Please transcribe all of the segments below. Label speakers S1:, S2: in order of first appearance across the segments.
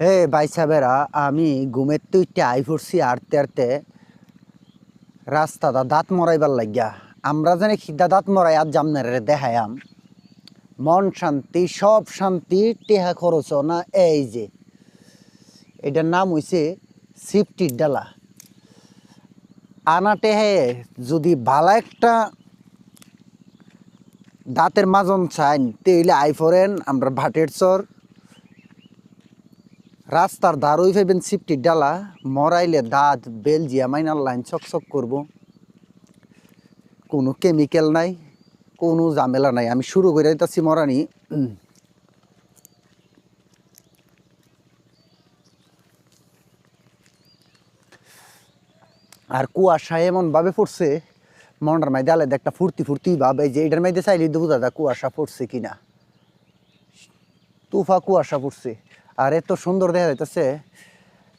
S1: হে বাইসাবেরা আমি ঘুমের তুইতে আই পড়ছি আড়তে আড়তে রাস্তাটা দাঁত মরাইবার লাগিয়া। আমরা জানি খিদা দাঁত মরাই, আর জামনারে দেখায়াম মন শান্তি, সব শান্তি, টেহা খরচ না, এই যে। এটার নাম হইছে সিফটির ডালা। আনা টেহে যদি ভালো একটা দাঁতের মাজন চাইন, তেইলে আই ফরেন আমরা ভাটের চর। রাস্তার দারুই ফেবেন সিফটির ডালা, মরাইলে দাঁত, বেলজিয়াম আইনার লাইন চকচক করব। কোনো কেমিক্যাল নাই, কোনো ঝামেলা নাই। আমি শুরু করে দিতেছি মরানি। আর কুয়াশা এমন ভাবে পড়ছে, মনটার মাইদে আলাদা একটা ফুর্তি ফুর্তি ভাবে। যে এটার মাইদে চাইলে দেবো দাদা কুয়াশা পড়ছে কিনা। তুফা কুয়াশা পড়ছে। আর এত সুন্দর দেখা যাইতেছে,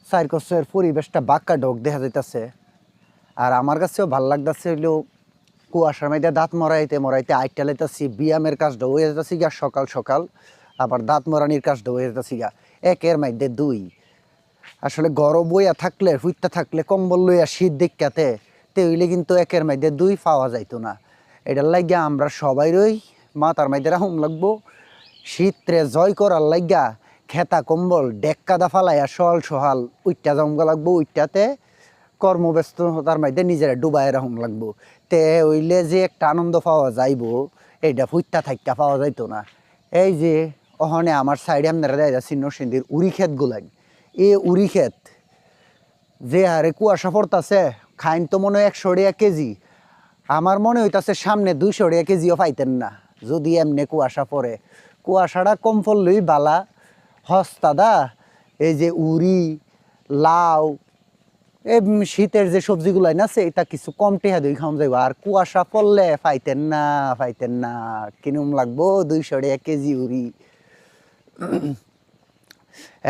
S1: সাইরকসের পরিবেশটা বাক্কা ঢোক দেখা যাইতেছে। আর আমার কাছেও ভালো লাগতেছে হইল কুয়াশার মধ্যে দাঁত মরাইতে মরাইতে আইটা লাইতেছি, ব্যায়ামের কাজটা হয়ে যেতেছি গা সকাল সকাল, আবার দাঁত মরানির কাজটা হয়ে যেতেছি গা একের মধ্যে দুই। আসলে গরম বইয়া থাকলে হুইতা থাকলে, কম্বল লইয়া শীত দেখাতে তে হইলে কিন্তু একের মধ্যে দুই পাওয়া যাইতো না। এটার লাগিয়া আমরা সবাই রই, মাথার মধ্যে রাহুম লাগবো। শীতরে জয় করার লাগিয়া খেতা কম্বল ডেক্কাদা ফালাইয়া সল সহাল উইটা জমগা লাগবো উইটাতে কর্মব্যস্ততার মধ্যে নিজেরা ডুবাই রাহুম লাগবো। তে হইলে যে একটা আনন্দ পাওয়া যাইবো এইটা ফুইটা থাইকা পাওয়া যাইতো না। এই যে অহনে আমার সাইডে আপনারা দেয় যাচ্ছি নরসিংদীর উড়ি ক্ষেত গুলাই এ উড়ি খেত যে হারে কুয়াশা পড়তাছে, খাইন তো মনে হয় একশো কেজি। আমার মনে হইতাছে সামনে দুইশো কেজিও পাইতেন না, যদি এমনি কুয়াশা পড়ে। কুয়াশাটা কম পড়লেই বালা হস্তাদা এই যে উড়ি লাউ, এই শীতের যে সবজিগুলো সে এটা কিছু কম টেহা দুই খাওয়া যাইব। আর কুয়াশা পড়লে পাইতেন না পাইতেন না। কিনুম লাগবো দুইশো টাকা কেজি উড়ি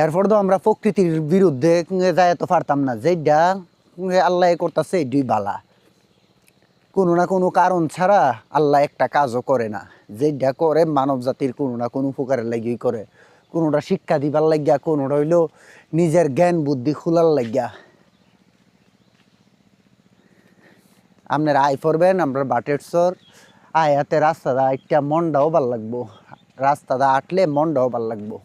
S1: এরপর তো আমরা প্রকৃতির বিরুদ্ধে যাই তো পারতাম না। যেটা আল্লাহ করতেছে দুই বালা। কোনো না কোনো কারণ ছাড়া আল্লাহ একটা কাজও করে না। যেটা করে মানব জাতির কোনো না কোনো উপকারের লাগিয়ে করে। কোনোটা শিক্ষা দিবার লাগিয়া, কোনোটা হইলেও নিজের জ্ঞান বুদ্ধি খোলার লাগিয়া। আপনারা আয় পড়বেন আমরা বাটের আয় আয়াতে রাস্তাটা একটা মনটাও ভালো লাগবো। রাস্তাটা আটলে মনটাও ভালো লাগবো।